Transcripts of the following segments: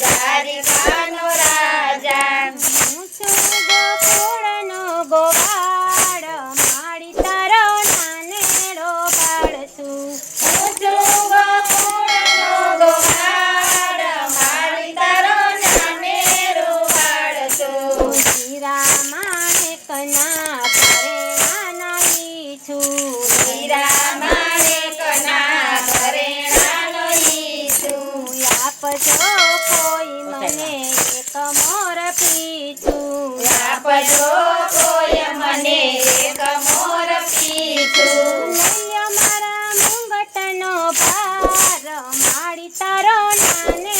guys. જો મારા મુંગટનો ભાર માડી તારો નાને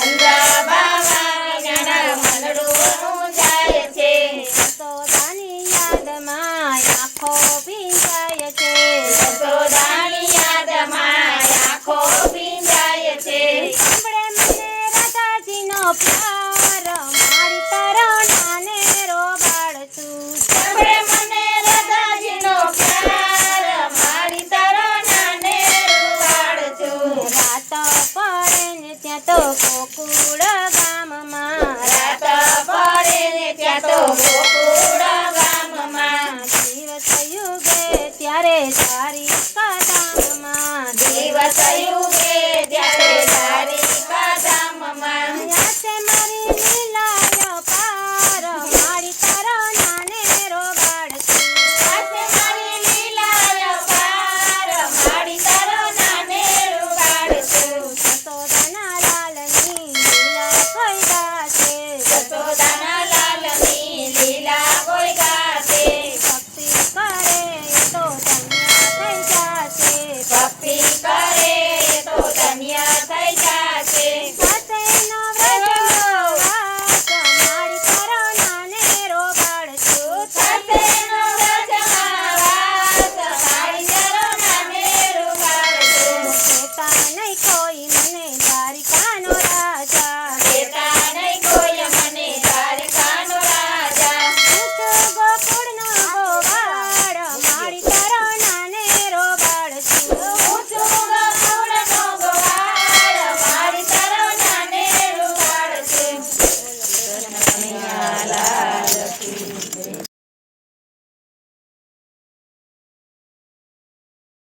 and the